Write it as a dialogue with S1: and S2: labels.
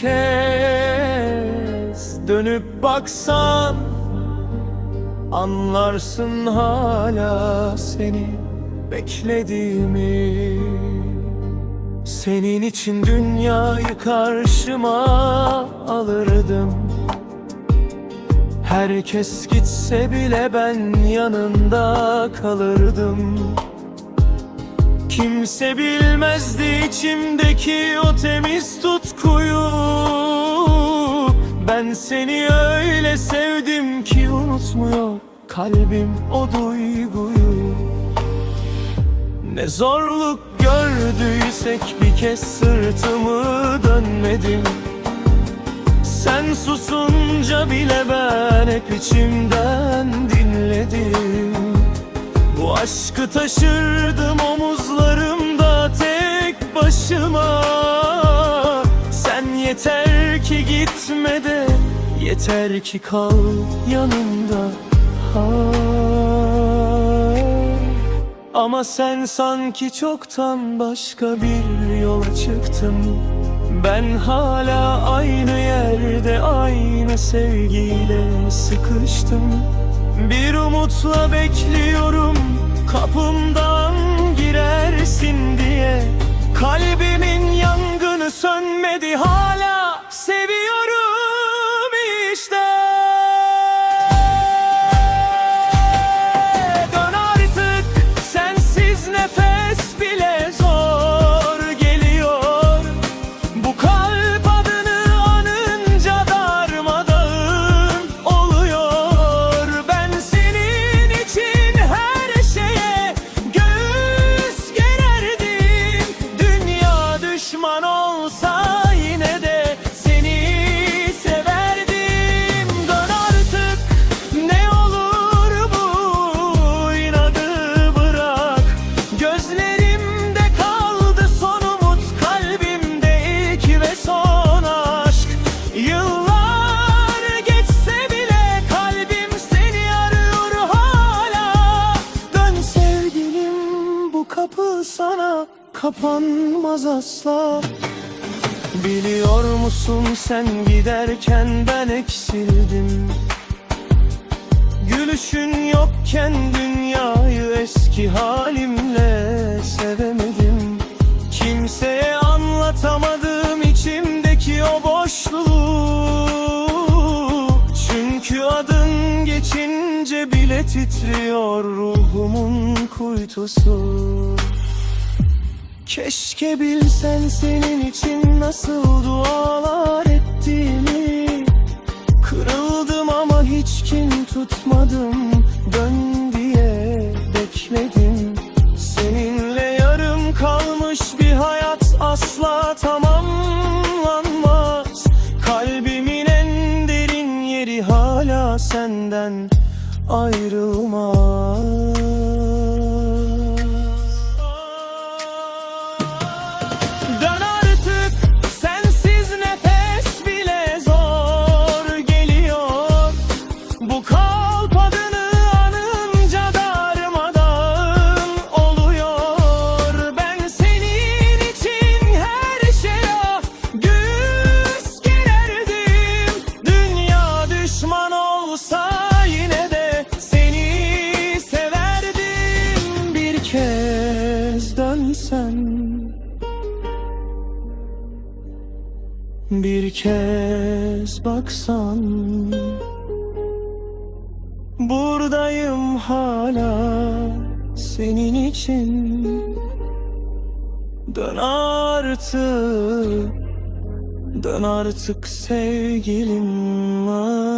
S1: kez dönüp baksan Anlarsın hala seni beklediğimi. Senin için dünyayı karşıma alırdım. Herkes gitse bile ben yanında kalırdım Kimse bilmezdi içimdeki o temiz tutkuyu. Ben seni öyle sevdim ki unutmuyor kalbim o duyguyu. Ne zorluk gördüysek bir kez sırtımı dönmedim. Sen susunca bile ben hep içimden dinledim bu aşkı taşırdım omuzlarımda tek başıma. Sen yeter ki gitme de yeter ki kal yanımda. Ha. Ama sen sanki çoktan başka bir yola çıktın. Ben hala aynı yerde aynı sevgiyle sıkıştım. Bir umutla bekliyorum kapımdan girersin diye Kalbimin yangını kapanmaz asla. Biliyor musun sen giderken ben eksildim. Gülüşün yokken dünyayı eski halimle sevemedim. Kimseye anlatamadım içimdeki o boşluğu Çünkü adın geçince bile titriyor ruhumun kuytusu Keşke bilsen senin için nasıl dualar ettiğimi. Kırıldım ama hiç kin tutmadım. Dön diye bekledim. Seninle yarım kalmış bir hayat asla tamamlanmaz. Kalbimin en derin yeri hala senden ayrılmaz dönsen Bir kez baksan Buradayım hala senin için. Dön artık Dön artık sevgilim var